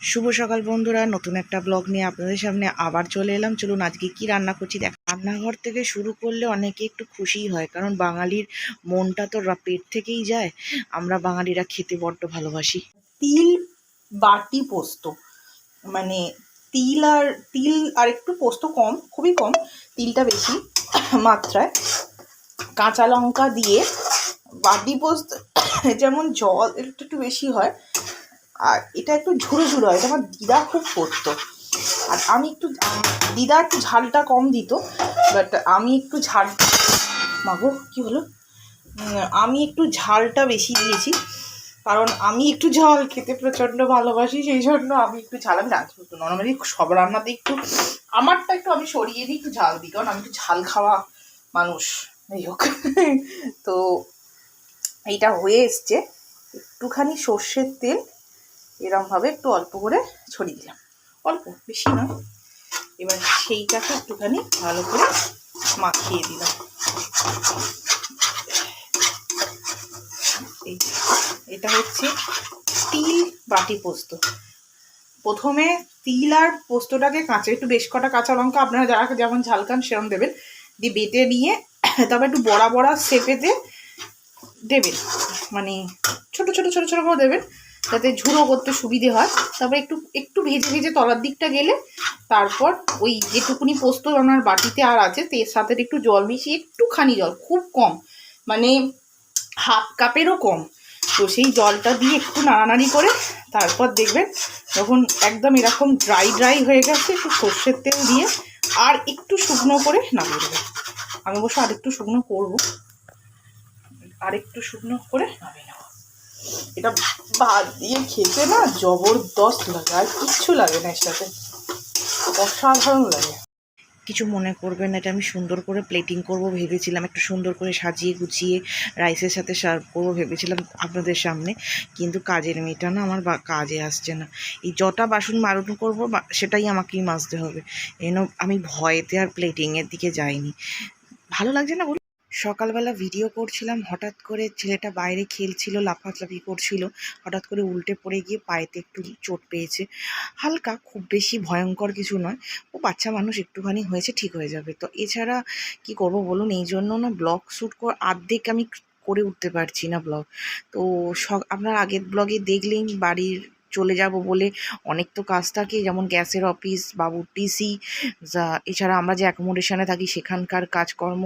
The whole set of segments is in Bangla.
শুভ সকাল বন্ধুরা, নতুন একটা ব্লগ নিয়ে আপনাদের সামনে আবার চলে এলাম। চলুন আজকে কি রান্না করছি? দেখ, রান্নাঘর থেকে শুরু করলে অনেকে একটু খুশিই হয়, কারণ বাঙালির মনটা তো পেট থেকেই যায়। আমরা বাঙালিরা খেতে বড্ড ভালোবাসি। তিল বাটি পোস্ত মানে তিল আর তিল আর একটু পোস্ত কম, খুবই কম, তিলটা বেশি মাত্রায়। কাঁচা লঙ্কা দিয়ে বাটি পোস্ত যেমন জল একটু একটু বেশি হয় আর এটা একটু ঝুড়ো ঝুড়ো হয় আমার দিদা খুব করতো। আর আমি একটু, দিদা একটু ঝালটা কম দিত বাট আমি একটু ঝাল, মাগো, কি হলো? আমি একটু ঝালটা বেশি দিয়েছি, কারণ আমি একটু ঝাল খেতে প্রচণ্ড ভালোবাসি, সেই জন্য আমি একটু ঝাল, আমি রাঁধতে হতো নর্মালি সব রান্নাতে একটু, আমারটা একটু আমি সরিয়ে দিই একটু ঝাল দিই, কারণ আমি একটু ঝাল খাওয়া মানুষ, যাই হোক। তো এইটা হয়ে এসছে। একটুখানি সর্ষের তেল এরমভাবে একটু অল্প করে ছড়িয়ে দিলাম। অল্প, বেশি নয়। এবার সেইটাকে একটুখানি ভালো করে মাখিয়ে দিলাম। এই এটা হচ্ছে তিল বাটি পোস্ত। প্রথমে তিল আর পোস্তটাকে কাঁচা, একটু বেশ কটা কাঁচা লঙ্কা আপনারা যারা যেমন ঝাল খান সেরকম দেবেন। দিয়ে বেটে নিয়ে তবে একটু বড়া বড়া শেপেতে দেবেন। মানে ছোট ছোট ছোট ছোট করে দেবেন। যাতে ঝুড়ো করতে সুবিধে হয়। তারপরে একটু একটু ভেজে ভেজে তলার দিকটা গেলে তারপর ওই যেটুকুনি পোস্ত আপনার বাটিতে আর আছে এর সাথে একটু জল মিশিয়ে একটুখানি জল, খুব কম মানে হাফ কাপেরও কম। তো সেই জলটা দিয়ে একটু নাড়ানাড়ি করে তারপর দেখবেন যখন একদম এরকম ড্রাই ড্রাই হয়ে গেছে, একটু সর্ষের তেল দিয়ে আর একটু শুকনো করে নামিয়ে দেবেন। আমি অবশ্য আর একটু শুকনো করব। আর একটু শুকনো করে নামিয়ে এটা ভাত দিয়ে খেতে না জবরদস্ত লাগে, আর কিচ্ছু লাগে না এর সাথে। অসাধারণ লাগে। কিছু মনে করবেন এটা আমি সুন্দর করে প্লেটিং করব ভেবেছিলাম, একটু সুন্দর করে সাজিয়ে গুছিয়ে রাইসের সাথে সার্ভ করব ভেবেছিলাম আপনাদের সামনে, কিন্তু কাজের মেয়েটা না আমার কাজে আসছে না। এই যটা বাসন মারণ করব সেটাই আমাকেই মাজতে হবে। এন, আমি ভয়েতে আর প্লেটিংয়ের দিকে যাইনি। ভালো লাগছে না সকালবেলা ভিডিও করছিলাম, হঠাৎ করে ছেলেটা বাইরে খেলছিল, লাফালাফি করছিল, হঠাৎ করে উল্টে পড়ে গিয়ে পায়েতে একটু চোট পেয়েছে। হালকা, খুব বেশি ভয়ঙ্কর কিছু নয়, ও বাচ্চা মানুষ একটুখানি হয়েছে, ঠিক হয়ে যাবে। তো এছাড়া কি করব বলুন, এই জন্য না ব্লগ শ্যুট কর, আর্ধেক আমি করে উঠতে পারছি না ব্লগ তো আপনার আগের ব্লগে দেখলেই বাড়ির চলে যাব বলে অনেক তো কাজ থাকে, যেমন গ্যাসের অফিস বাবুর টিসি এছাড়া আমরা যে অ্যাকোমোডেশনে থাকি সেখানকার কাজকর্ম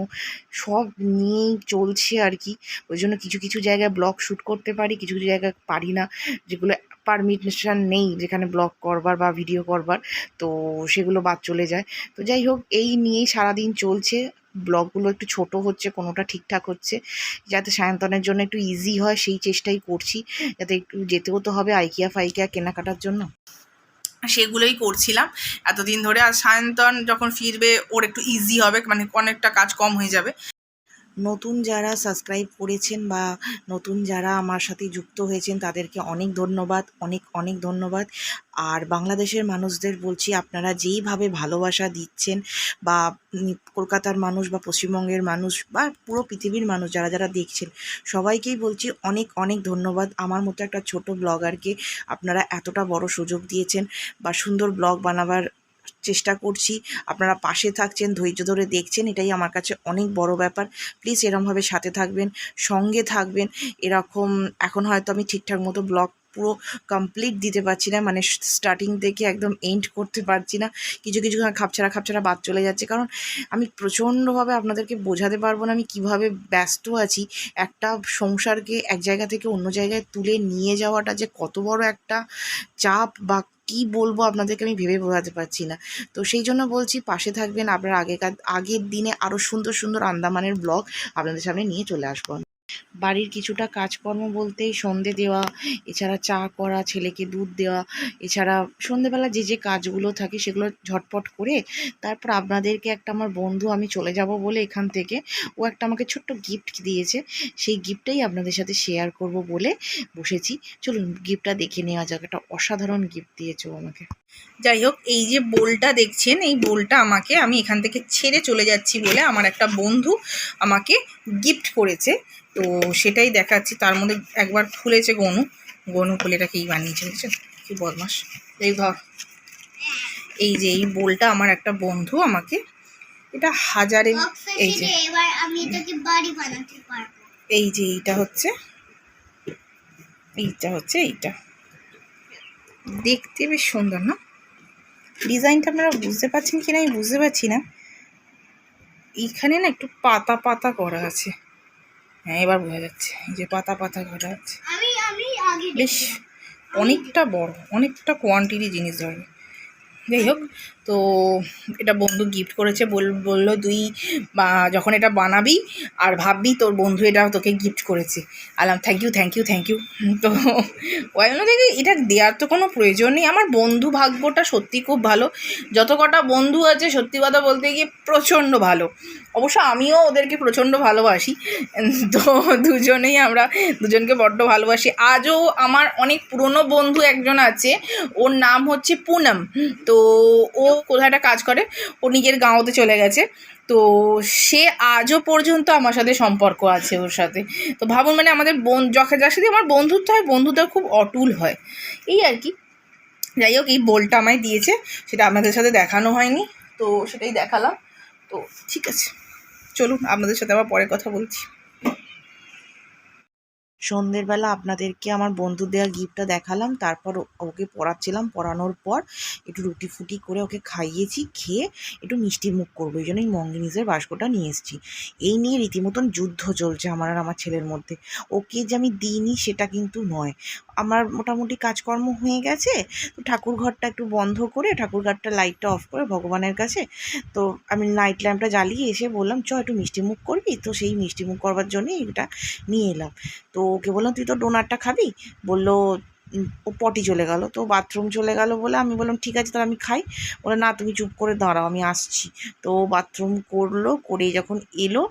সব নিয়েই চলছে আর কি। ওই জন্য কিছু কিছু জায়গায় ব্লগ শ্যুট করতে পারি, কিছু কিছু জায়গায় পারি না, যেগুলো পারমিশন নেই যেখানে ব্লগ করবার বা ভিডিও করবার, তো সেগুলো বাদ চলে যায়। তো যাই হোক, এই নিয়েই সারাদিন চলছে। ব্লগগুলো একটু ছোট হচ্ছে, কোনোটা ঠিকঠাক হচ্ছে। যাতে সায়ন্তনের জন্য একটু ইজি হয়, সেই চেষ্টাই করছি। যাতে একটু যেতেও তো হবে আইকিয়া ফাইকিয়া কেনাকাটার জন্য। সেগুলোই করছিলাম। এতদিন ধরে আর সায়ন্তন যখন ফিরবে, ওর একটু ইজি হবে মানে অনেকটা কাজ কম হয়ে যাবে। নতুন যারা সাবস্ক্রাইব করেছেন বা নতুন যারা আমার সাথে যুক্ত হয়েছেন, তাদেরকে অনেক ধন্যবাদ, অনেক অনেক ধন্যবাদ। আর বাংলাদেশের মানুষদের বলছি, আপনারা যেইভাবে ভালোবাসা দিচ্ছেন বা কলকাতার মানুষ বা পশ্চিমবঙ্গের মানুষ বা পুরো পৃথিবীর মানুষ যারা যারা দেখছেন, সবাইকেই বলছি অনেক অনেক ধন্যবাদ। আমার মতো একটা ছোট ব্লগারকে আপনারা এতটা বড় সুযোগ দিয়েছেন বা সুন্দর ব্লগ বানাবার চেষ্টা করছি। আপনারা পাশে থাকছেন, ধৈর্য ধরে দেখছেন, এটাই আমার কাছে অনেক বড় ব্যাপার। প্লিজ এরমভাবে সাথে থাকবেন, সঙ্গে থাকবেন। এরকম এখন হয়তো আমি ঠিকঠাক মতো ব্লগ পুরো কমপ্লিট দিতে পারছি না মানে স্টার্টিং থেকে একদম এন্ড করতে পারছি না। কিছু কিছু খাপছাড়া খাপছাড়া বাদ চলে যাচ্ছে। কারণ আমি প্রচণ্ডভাবে আপনাদেরকে বোঝাতে পারব না আমি কীভাবে ব্যস্ত আছি। একটা সংসারকে এক জায়গা থেকে অন্য জায়গায় তুলে নিয়ে যাওয়াটা যে কত বড় একটা চাপ বা কী বলব আপনাদেরকে আমি ভেবে বোঝাতে পারছি না তো সেই জন্য বলছি পাশে থাকবেন আপনার আগেকার আগের দিনে আরও সুন্দর সুন্দর আন্দামানের ব্লগ আপনাদের সামনে নিয়ে চলে আসব। বাড়ির কিছুটা কাজকর্ম বলতেই সন্ধে দেওয়া, এছাড়া চা করা, ছেলেকে দুধ দেওয়া, এছাড়া সন্ধেবেলা যে যে কাজগুলো থাকে সেগুলো ঝটপট করে তারপর আপনাদেরকে একটা আমার বন্ধু, আমি চলে যাব বলে এখান থেকে, ও একটা আমাকে ছোট্ট গিফট দিয়েছে, সেই গিফটটাই আপনাদের সাথে শেয়ার করব বলে বসেছি। চলুন গিফটটা দেখে নেওয়া যাক, একটা অসাধারণ গিফট দিয়েছে ও আমাকে। যাই হোক এই যে বোলটা দেখছেন এই বোলটা আমাকে আমি এখান থেকে ছেড়ে চলে যাচ্ছি বলে আমার একটা বন্ধু আমাকে গিফট করেছে। তো সেটাই দেখাচ্ছি তার মধ্যে একবার খুলেছে গনু। গনু খুলে এটাকেই বানিয়েছে বুঝছেন কি বদমাস। এই ধর। এই যে এই বোলটা আমার একটা বন্ধু আমাকে এটা হাজারে এই যে। এই যে এইটা হচ্ছে এইটা হচ্ছে এইটা। দেখতে বেশ সুন্দর না? ডিজাইনটা আপনারা বুঝতে পারছেন কি না আমি বুঝতে পারছি না। এইখানে না একটু পাতা পাতা করা আছে। হ্যাঁ এবার বোঝা যাচ্ছে। এই যে পাতা পাতা করা আছে। বেশ অনেকটা বড় অনেকটা কোয়ান্টিটি জিনিস ধরবে যাই হোক তো এটা বন্ধু গিফট করেছে, বল, বলল তুই যখন এটা বানাবি আর ভাববি তোর বন্ধু এটা তোকে গিফট করেছে। আলাম thank you thank you thank you তো ওই দেখি, এটা দেওয়ার তো কোনো প্রয়োজন নেই। আমার বন্ধু ভাগ্যটা সত্যি খুব ভালো। যত কটা বন্ধু আছে, সত্যি কথা বলতে গিয়ে প্রচণ্ড ভালো। অবশ্য আমিও ওদেরকে প্রচণ্ড ভালোবাসি। তো দুজনেই আমরা, দুজনকে বড্ড ভালোবাসি। আজও আমার অনেক পুরনো বন্ধু একজন আছে, ওর নাম হচ্ছে পুনম। তো ও কোথায় একটা কাজ করে, ও নিজের গাঁওতে চলে গেছে। তো সে আজও পর্যন্ত আমার সাথে সম্পর্ক আছে ওর সাথে। তো ভাবুন মানে আমাদের বোন যখন যার সাথে আমার বন্ধুত্ব হয় বন্ধুত্ব খুব অটুল হয়। এই আর কি। যাই হোক, এই বোলটা আমায় দিয়েছে, সেটা আপনাদের সাথে দেখানো হয়নি, তো সেটাই দেখালাম। তো ঠিক আছে, চলুন আপনাদের সাথে আবার পরে কথা বলছি। সন্ধ্যের বেলা আপনাদেরকে আমার বন্ধু দেওয়া গিফটটা দেখালাম, তারপর ওকে পড়াচ্ছিলাম। পড়ানোর পর একটু রুটি ফুটি করে ওকে খাইয়েছি, খেয়ে একটু মিষ্টি মুখ করব, এই জন্যই মঙ্গিনিজের বাস্কটা নিয়ে এসেছি। এই নিয়ে রীতিমতন যুদ্ধ চলছে আমার আর আমার ছেলের মধ্যে। ওকে যে আমি দিইনি সেটা কিন্তু নয়। আমার মোটামুটি কাজকর্ম হয়ে গেছে, তো ঠাকুর ঘরটা একটু বন্ধ করে ঠাকুর ঘরটা লাইটটা অফ করে ভগবানের কাছে, তো আমি নাইট ল্যাম্পটা জ্বালিয়ে এসে বললাম, চ, একটু মিষ্টি মুখ করবি? তো সেই মিষ্টি মুখ করবার জন্যই এটা নিয়ে এলাম। তো ওকে বললাম, তুই তো ডোনারটা খাবি? বলল পটি চলে গেল। তো বাথরুম চলে গেল বলে আমি বললাম, ঠিক আছে, তাহলে আমি খাই। বলে, না, তুমি চুপ করে দাঁড়াও, আমি আসছি। তো বাথরুম করল করে যখন এলো,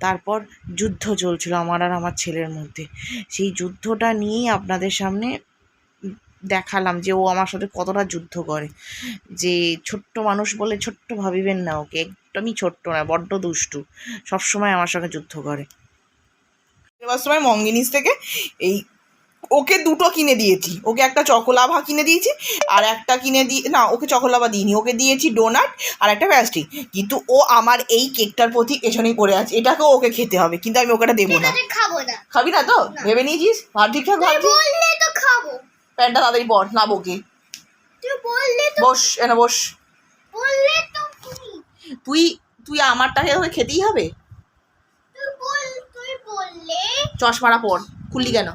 তারপর যুদ্ধ চলছিল আমার আর আমার ছেলের মধ্যে। সেই যুদ্ধটা নিয়েই আপনাদের সামনে দেখালাম যে ও আমার সাথে কতটা যুদ্ধ করে। যে ছোট্ট মানুষ বলে ছোট্ট ভাবিবেন না ওকে, একদমই ছোট্ট না, বড্ড দুষ্টু। সবসময় আমার সঙ্গে যুদ্ধ করে। এবার সময় মঙ্গিনিস থেকে এই ওকে দুটো কিনে দিয়েছি। ওকে একটা চকোলাভা কিনে দিয়েছি আর একটা কিনে দিয়ে না ওকে চকোলাভা দিইনি। ওকে দিয়েছি ডোনাট আর একটা প্যাস্ট্রি। কিন্তু ও আমার এই কেকটার প্রতি পেছনেই পড়ে আছে। এটাকে ওকে খেতে হবে কিন্তু আমি ওকেটা দেবো না। খাব না। তো? ভেবে নিয়েছিস? ভাব ঠিকঠাক খাব। প্যান্টটা তাড়াতাড়ি পর না বকে বস এনে বস। তুই। তুই আমারটাকে তোকে খেতেই হবে? চশমাটা পর। খুললি কেন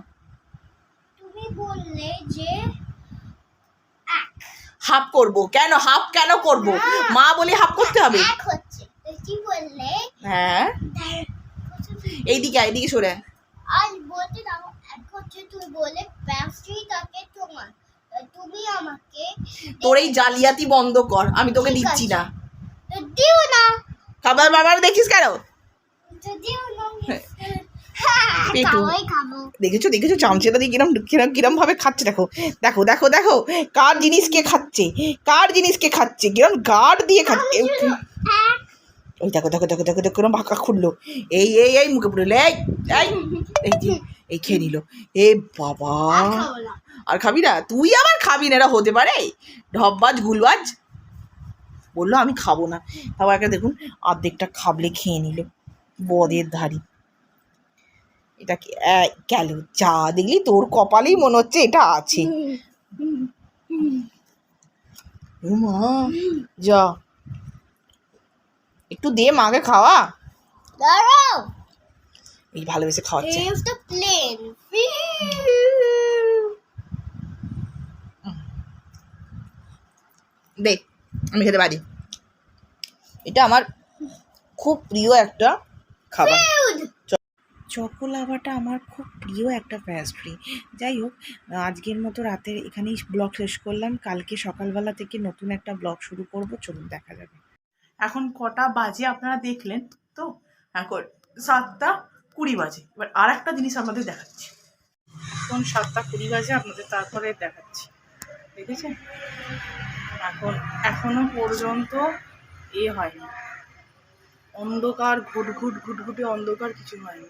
তুমি বললে যে এক হাফ করব। কেন? হাফ কেন করব? মা বলে হাফ করতে হবে। হ্যাঁ। এইদিকে এইদিকে সরে আয়। বলতে দাও হচ্ছে তুই বলে প্যাস্ট্রি তোমার। তুমি আমাকে তোর এই জালিয়াতি বন্ধ কর আমি তোকে দিচ্ছি না। দিও না। খাবার বাবার দেখিস কেন? দিও না। পেটু। খাবোই খাব। দেখেছ দেখেছ চামচেটা দিয়ে কিরম কিরম কিরম ভাবে খাচ্ছে দেখো। দেখো দেখো দেখো কার জিনিস কে খাচ্ছে? কার জিনিস কে খাচ্ছে? কিরম গার্ড দিয়ে খাচ্ছে? ওই দেখো দেখো দেখো দেখো দেখো কিরম ভাকা খুললো। এই এই এই মুখে পড়ল এই এই এই এই খেয়ে নিল। এ বাবা। আর আর খাবি না? তুই আবার খাবি না? এটা হতে পারে। ঢপবাজ গুলবাজ। বলল আমি খাব না। তারপর একটা দেখুন অর্ধেকটা খাবলে খেয়ে নিল। বদের ধারি। এটা কি গেল। যা দেখলি তোর কপালেই মনে হচ্ছে এটা আছে। মা যা। একটু দে মাকে খাওয়া। দাঁড়াও। এই ভালোবেসে খাওয়াচ্ছে। Here's the দে আমি খেতে পারি। এটা আমার খুব প্রিয় একটা খাবার। চকোলাভাটা আমার খুব প্রিয় একটা প্যাস্ট্রি যাই হোক, আজকের মতো রাতের এখানেই ব্লগ শেষ করলাম। কালকে সকালবেলা থেকে নতুন একটা ব্লগ শুরু করব, চলুন দেখা যাবে। এখন কটা বাজে আপনারা দেখলেন, তো এখন সাতটা কুড়ি বাজে। এবার আর একটা জিনিস আপনাদের দেখাচ্ছি। এখন সাতটা কুড়ি বাজে, আপনাদের তারপরে দেখাচ্ছি। দেখেছেন? এখন, এখনও পর্যন্ত এ হয়নি। অন্ধকার ঘুট ঘুট ঘুট ঘুটে অন্ধকার কিছু হয়নি।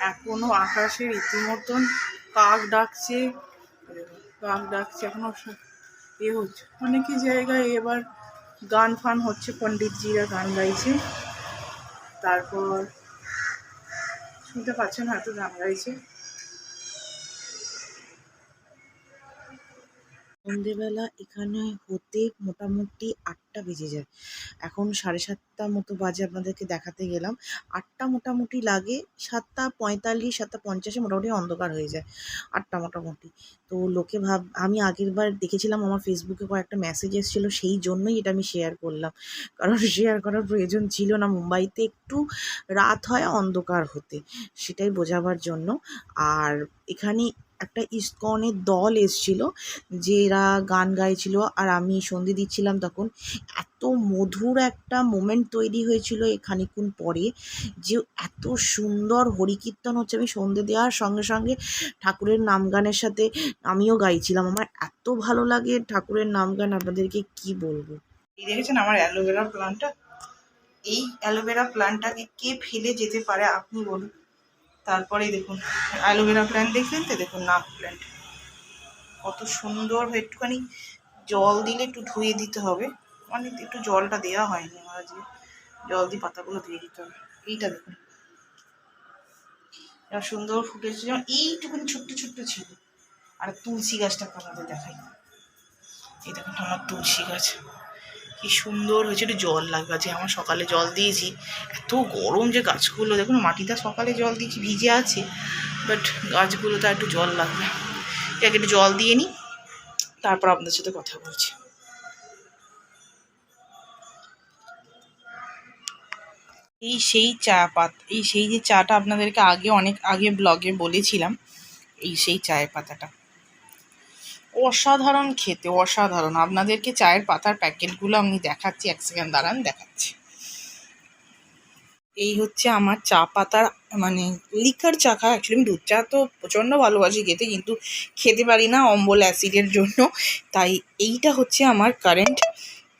এখনও আকাশে রীতিমতন কাক ডাকছে কাক ডাকছে, এখনও স- এ হচ্ছে। অনেকই জায়গায় এবার গান ফান হচ্ছে, পণ্ডিতজিরা গান গাইছে। তারপর শুনতে পাচ্ছেন হয়তো গান গাইছে। সন্ধেবেলা এখানে হতে মোটামুটি আটটা বেজে যায়। এখন সাড়ে সাতটা মতো বাজে আপনাদেরকে দেখাতে গেলাম। আটটা মোটামুটি লাগে, সাতটা পঁয়তাল্লিশ, সাতটা পঞ্চাশে মোটামুটি অন্ধকার হয়ে যায়। আটটা মোটামুটি। তো লোকে ভাব, আমি আগের বার দেখেছিলাম আমার ফেসবুকে কয়েকটা মেসেজ এসেছিল, সেই জন্যই এটা আমি শেয়ার করলাম। কারণ শেয়ার করার প্রয়োজন ছিল না। মুম্বাইতে একটু রাত হয় অন্ধকার হতে, সেটাই বোঝাবার জন্য। আর এখানে একটা ইস্কনের দল এসছিল যেরা গান গাইছিল আর আমি সন্ধে দিচ্ছিলাম তখন। এত মধুর একটা মোমেন্ট তৈরি হয়েছিল খানিকক্ষণ পরে, যে এত সুন্দর হরিকীর্তন হচ্ছে। আমি সন্ধে দেওয়ার সঙ্গে সঙ্গে ঠাকুরের নাম গানের সাথে আমিও গাইছিলাম। আমার এত ভালো লাগে ঠাকুরের নাম গান, আপনাদেরকে কি বলব? দেখেছেন আমার অ্যালোভেরা প্লান্টটা? এই অ্যালোভেরা প্লান্টটাকে কে ফেলে যেতে পারে, আপনি বলুন। তারপরে দেখুন, অ্যালোভেরা প্ল্যান্ট দেখলেন তো, দেখুন নাক প্ল্যান্ট কত সুন্দর একটুখানি জল দিলে একটু ধুয়ে দিতে হবে। মানে একটু জলটা দেওয়া হয়নি আমার আজকে জল দিয়ে পাতাগুলো ধুয়ে দিতে হবে। এইটা দেখুন। এরা সুন্দর ফুটেছে যেমন এইটুকুনি ছোট্ট ছোট্ট ছিল। আর তুলসী গাছটাকে আমাদের দেখাই। এই দেখুন আমার তুলসী গাছ। কি সুন্দর হয়েছে, একটু জল লাগবে। আজকে আমার সকালে জল দিয়েছি। এত গরম যে গাছগুলো, দেখুন মাটিটা সকালে জল দিয়েছি, ভিজে আছে বাট গাছগুলোতে একটু জল লাগবে। এটাকে একটু জল দিয়ে নিই, তারপর আপনাদের সাথে কথা বলছি। এই সেই চা পাত, এই সেই যে চাটা আপনাদেরকে আগে অনেক, আগে ব্লগে বলেছিলাম, এই সেই চায়ের পাতাটা। অসাধারণ খেতে, অসাধারণ। আপনাদেরকে চায়ের পাতার প্যাকেটগুলো আমি দেখাচ্ছি, এক সেকেন্ড দাঁড়ান, দেখাচ্ছি। এই হচ্ছে আমার চা পাতার মানে লিকার চা খা অ্যাকচুয়ালি আমি দুধ চা তো প্রচণ্ড ভালোবাসি খেতে, কিন্তু খেতে পারি না অম্বল অ্যাসিডের জন্য। তাই এইটা হচ্ছে আমার কারেন্ট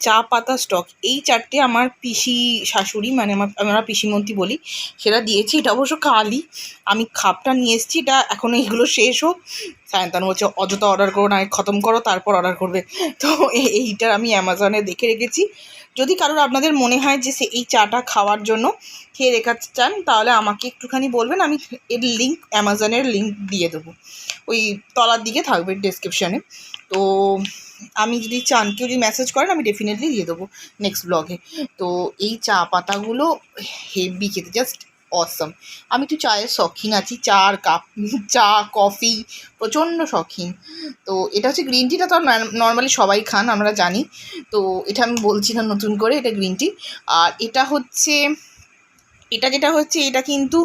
চা পাতা স্টক এই চারটে আমার পিসি শাশুড়ি মানে আমার, আমরা পিসিমন্ত্রী বলি, সেটা দিয়েছি। এটা অবশ্য কালই। আমি খাপটা নিয়ে এসেছি, এটা এখনও এগুলো শেষ হোক। সায়ন্তানু বলছে, অযথা অর্ডার করো, না খতম করো, তারপর অর্ডার করবে। তো এ- এইটা আমি অ্যামাজনে দেখে রেখেছি। যদি কারোর আপনাদের মনে হয় যে সে এই চাটা খাওয়ার জন্য খেয়ে রেখাতে চান, তাহলে আমাকে একটুখানি বলবেন, আমি এর লিঙ্ক অ্যামাজনের লিঙ্ক দিয়ে দেবো। ওই তলার দিকে থাকবে ডেসক্রিপশানে তো আমি যদি চান কেউ যদি মেসেজ করেন, আমি ডেফিনেটলি দিয়ে দেবো নেক্সট ব্লগে তো এই চা পাতাগুলো হেভি খেতে জাস্ট অসম আমি একটু চায়ের শখিন আছি চা আর কাপ, চা কফি প্রচণ্ড শখিন। তো এটা হচ্ছে গ্রিন টিটা তো নর্মালি সবাই খান, আমরা জানি। তো এটা আমি বলছি না নতুন করে, এটা গ্রিন টি আর এটা হচ্ছে এটা যেটা হচ্ছে, এটা কিন্তু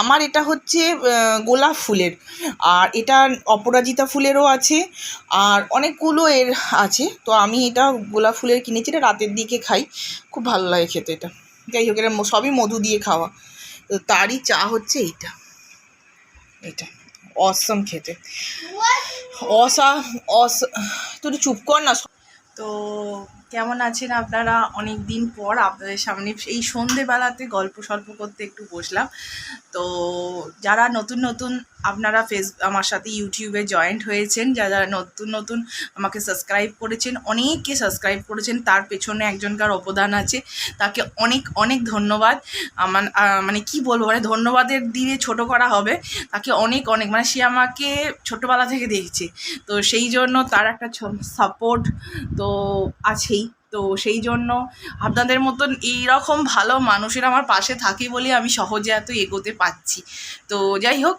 আমার এটা হচ্ছে গোলাপ ফুলের। আর এটা অপরাজিতা ফুলেরও আছে, আর অনেকগুলো এর আছে। তো আমি এটা গোলাপ ফুলের কিনেছি, এটা রাতের দিকে খাই। খুব ভালো লাগে খেতে এটা। যাই হোক, এটা সবই মধু দিয়ে খাওয়া। তো তারই চা হচ্ছে এইটা। এটা অসম খেতে। অসা, অস তুই চুপ কর না। তো কেমন আছেন আপনারা? অনেক দিন পর আপনাদের সামনে এই সন্ধেবেলাতে গল্প সল্প করতে একটু বসলাম। তো যারা নতুন নতুন আপনারা ফেস, আমার সাথে ইউটিউবে জয়েন্ট হয়েছেন, যারা নতুন নতুন আমাকে সাবস্ক্রাইব করেছেন, অনেককে সাবস্ক্রাইব করেছেন, তার পেছনে একজনকার অবদান আছে। তাকে অনেক অনেক ধন্যবাদ। আমার মানে কি বলব মানে ধন্যবাদের দিয়ে ছোট করা হবে। তাকে অনেক অনেক মানে সে আমাকে ছোটোবেলা থেকে দেখছে। তো সেই জন্য তার একটা সাপোর্ট তো আছেই। তো সেই জন্য আপনাদের মতন এইরকম ভালো মানুষের আমার পাশে থাকে বলে আমি সহজে এত এগোতে পাচ্ছি তো যাই হোক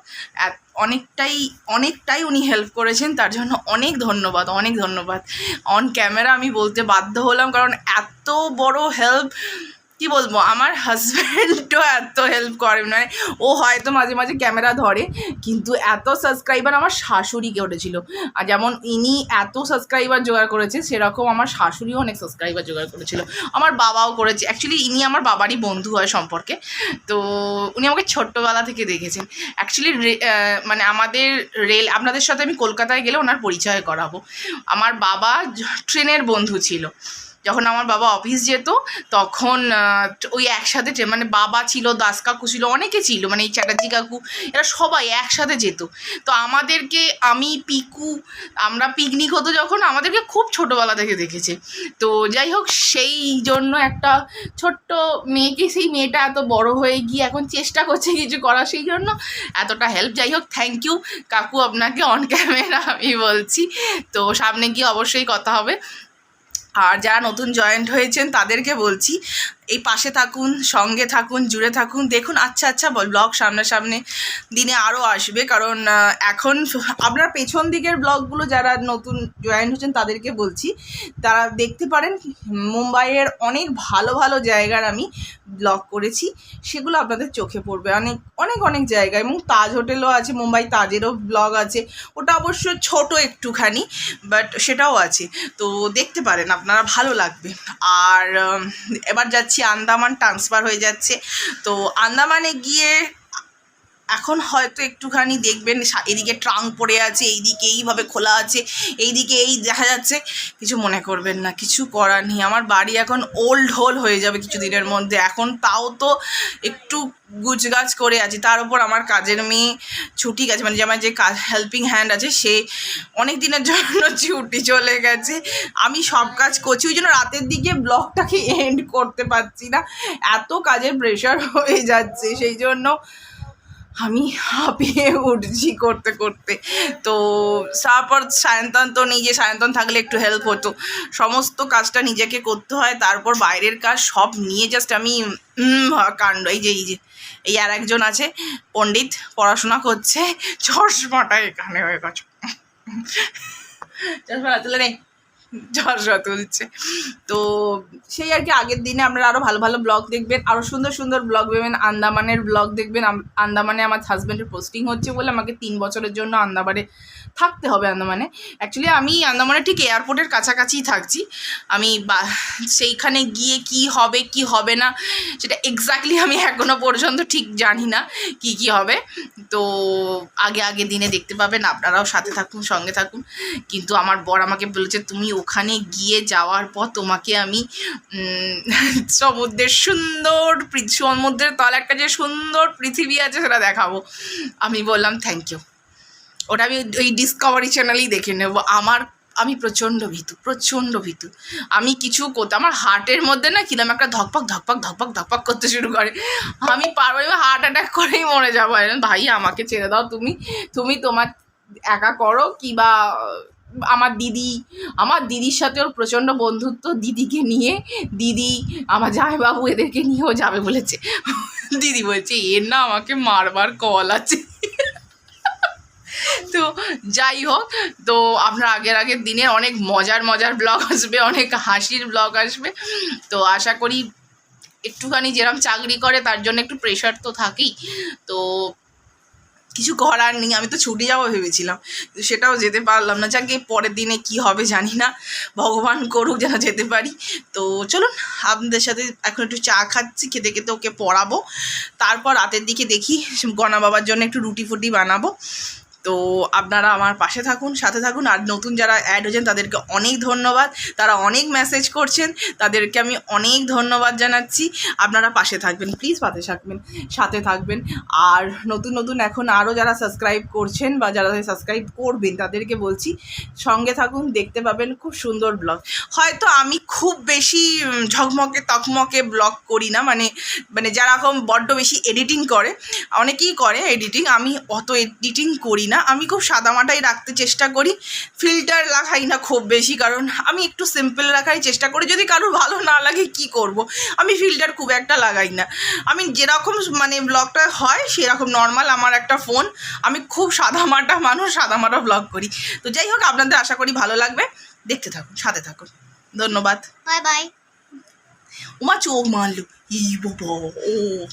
অনেকটাই অনেকটাই উনি হেল্প করেছেন, তার জন্য অনেক ধন্যবাদ অনেক ধন্যবাদ। অন ক্যামেরা আমি বলতে বাধ্য হলাম, কারণ এত বড় হেল্প কি বলব? আমার হাজব্যান্ডও এত হেল্প করে মানে ও হয়তো মাঝে মাঝে ক্যামেরা ধরে, কিন্তু এত সাবস্ক্রাইবার আমার শাশুড়ি করেছিল আর যেমন ইনি এত সাবস্ক্রাইবার জোগাড় করেছে, সেরকম আমার শাশুড়িও অনেক সাবস্ক্রাইবার জোগাড় করেছিল। আমার বাবাও করেছে। অ্যাকচুয়ালি ইনি আমার বাবারই বন্ধু হয় সম্পর্কে। তো উনি আমাকে ছোট্টবেলা থেকে দেখেছেন। অ্যাকচুয়ালি মানে আমাদের রেল আপনাদের সাথে আমি কলকাতায় গেলে ওনার পরিচয় করাবো। আমার বাবা ট্রেনের বন্ধু ছিল। যখন আমার বাবা অফিস যেত, তখন ওই একসাথে মানে বাবা ছিল, দাস কাকু ছিল, অনেকে ছিল মানে এই চ্যাটার্জি কাকু, এরা সবাই একসাথে যেত। তো আমাদেরকে, আমি, পিকু, আমরা পিকনিক হতো যখন, আমাদেরকে খুব ছোটোবেলা থেকে দেখেছে। তো যাই হোক, সেই জন্য একটা ছোট্ট মেয়েকে, সেই মেয়েটা এত বড় হয়ে গিয়ে এখন চেষ্টা করছে কিছু করা সেই জন্য এতটা হেল্প যাই হোক থ্যাংক ইউ কাকু আপনাকে অন ক্যামেরা আমি বলছি। তো সামনে গিয়ে অবশ্যই কথা হবে। আর যারা নতুন জয়েন্ট হয়েছেন তাদেরকে বলছি এই পাশে থাকুন, সঙ্গে থাকুন, জুড়ে থাকুন। দেখুন আচ্ছা আচ্ছা ব্লগ সামনাসামনি দিনে আরও আসবে। কারণ এখন আপনার পেছন দিকের ব্লগগুলো যারা নতুন জয়েন হয়েছেন, তাদেরকে বলছি, তারা দেখতে পারেন, মুম্বাইয়ের অনেক ভালো ভালো জায়গার আমি ব্লগ করেছি। সেগুলো আপনাদের চোখে পড়বে। অনেক অনেক অনেক জায়গায় এবং তাজ হোটেলও আছে, মুম্বাই তাজেরও ব্লগ আছে। ওটা অবশ্য ছোট একটুখানি বাট সেটাও আছে। তো দেখতে পারেন, আপনারা ভালো লাগবে। আর এবার যাচ্ছি আন্দামান ট্রান্সফার হয়ে যাচ্ছে। তো আন্দামানে গিয়ে এখন হয়তো একটুখানি দেখবেন এদিকে ট্রাঙ্ক পড়ে আছে, এইদিকে এইভাবে খোলা আছে, এইদিকে এই দেখা যাচ্ছে। কিছু মনে করবেন না, কিছু করার নেই। আমার বাড়ি এখন ওল্ড হোল হয়ে যাবে কিছু দিনের মধ্যে। এখন তাও তো একটু গুছগাছ করে আছি। তার উপর আমার কাজের মেয়ে ছুটি গেছে মানে যে আমার যে কাজ হেল্পিং হ্যান্ড আছে, সে অনেক দিনের জন্য ছুটি চলে গেছে। আমি সব কাজ করছি, ওই জন্য রাতের দিকে ব্লগটাকে এন্ড করতে পারছি না। এত কাজের প্রেশার হয়ে যাচ্ছে, সেই জন্য আমি হাঁপিয়ে উঠছি করতে করতে। তো তারপর সায়ন্তন তো নিজে, সায়ন্তন থাকলে একটু হেল্প হতো। সমস্ত কাজটা নিজেকে করতে হয়, তারপর বাইরের কাজ সব নিয়ে জাস্ট আমি কাণ্ড। এই যে এই যে, এই আর একজন আছে, পণ্ডিত, পড়াশোনা করছে, চশমাটা এখানে হয়ে গেছে। চশমাটা তুলে নেই চশমা তুলছে। তো সেই আর কি আগের দিনে আপনারা আরও ভালো ভালো ব্লগ দেখবেন আরও সুন্দর সুন্দর ব্লগ দেখবেন আন্দামানের ব্লগ দেখবেন। আন্দামানে আমার হাজব্যান্ডের পোস্টিং হচ্ছে বলে আমাকে তিন বছরের জন্য আন্দামানে থাকতে হবে আন্দামানে। অ্যাকচুয়ালি আমি আন্দামানে ঠিক এয়ারপোর্টের কাছাকাছিই থাকছি। আমি সেইখানে গিয়ে কি হবে কি হবে না, সেটা এক্স্যাক্টলি আমি এখনও পর্যন্ত ঠিক জানি না কি কি হবে। তো আগে আগে দিনে দেখতে পাবেন, আপনারাও সাথে থাকুন, সঙ্গে থাকুন। কিন্তু আমার বর আমাকে বলেছে, তুমি ওখানে গিয়ে যাওয়ার পর তোমাকে আমি সমুদ্রের সুন্দর সমুদ্রের তলে, একটা যে সুন্দর পৃথিবী আছে সেটা দেখাবো। আমি বললাম থ্যাংক ইউ ওটা আমি ওই ডিসকভারি চ্যানেলেই দেখে নেব। আমার, আমি প্রচণ্ড ভীতু প্রচণ্ড ভীতু। আমি কিছু করতে, আমার হার্টের মধ্যে না কিরম একটা ধকপক ধকপক ধকপক ধকপক করতে শুরু করে। আমি পারব হার্ট অ্যাটাক করেই মরে যাব। ভাই, আমাকে ছেড়ে দাও, তুমি তুমি তোমার একা করো কিবা আমার দিদি, আমার দিদির সাথে ওর প্রচণ্ড বন্ধুত্ব, দিদিকে নিয়ে দিদি আমার জামাইবাবু এদেরকে নিয়েও যাবে বলেছে। দিদি বলছে, এর না আমাকে মারবার কল আছে। তো যাই হোক, তো আপনার আগের আগের দিনে অনেক মজার মজার ব্লগ আসবে, অনেক হাসির ব্লগ আসবে। তো আশা করি একটুখানি যেরকম চাকরি করে, তার জন্য একটু প্রেশার তো থাকেই। তো কিছু করার নেই, আমি তো ছুটি যাব ভেবেছিলাম। সেটাও যেতে পারলাম না, যাকে পরের দিনে কি হবে জানি না, ভগবান করুক যেন যেতে পারি। তো চলুন, আপনাদের সাথে এখন একটু চা খাচ্ছি, খেতে খেতে ওকে পড়াবো। তারপর রাতের দিকে দেখি গনা বাবার জন্য একটু রুটি ফুটি বানাবো। তো আপনারা আমার পাশে থাকুন, সাথে থাকুন। আর নতুন যারা অ্যাড হয়েছেন, তাদেরকে অনেক ধন্যবাদ। তারা অনেক মেসেজ করছেন, তাদেরকে আমি অনেক ধন্যবাদ জানাচ্ছি। আপনারা পাশে থাকবেন প্লিজ পাশে থাকবেন, সাথে থাকবেন। আর নতুন নতুন এখন আরও যারা সাবস্ক্রাইব করছেন বা যারা সাবস্ক্রাইব করবেন, তাদেরকে বলছি, সঙ্গে থাকুন, দেখতে পাবেন খুব সুন্দর ব্লগ হয়তো আমি খুব বেশি ঝকমকে, তকমকে ব্লগ করি না মানে মানে যারা এখন বড্ড বেশি এডিটিং করে, অনেকেই করে এডিটিং আমি অত এডিটিং করি না। আমি খুব সাদামাটাই রাখতে চেষ্টা করি। ফিল্টার লাগাই না খুব বেশি কারণ আমি একটু সিম্পল রাখাই চেষ্টা করি। যদি কারোর ভালো না লাগে কি করব? আমি ফিল্টার খুব একটা লাগাই না। আমি যেরকম মানে ব্লগটা হয় সেরকম নর্মাল আমার একটা ফোন আমি খুব সাদামাটা মানুষ সাদামাটা ব্লগ করি। তো যাই হোক আপনাদের আশা করি ভালো লাগবে। দেখতে থাকুন সাথে থাকুন। ধন্যবাদ। Bye bye. উমা চোখ মারলো। ই বাবা ও।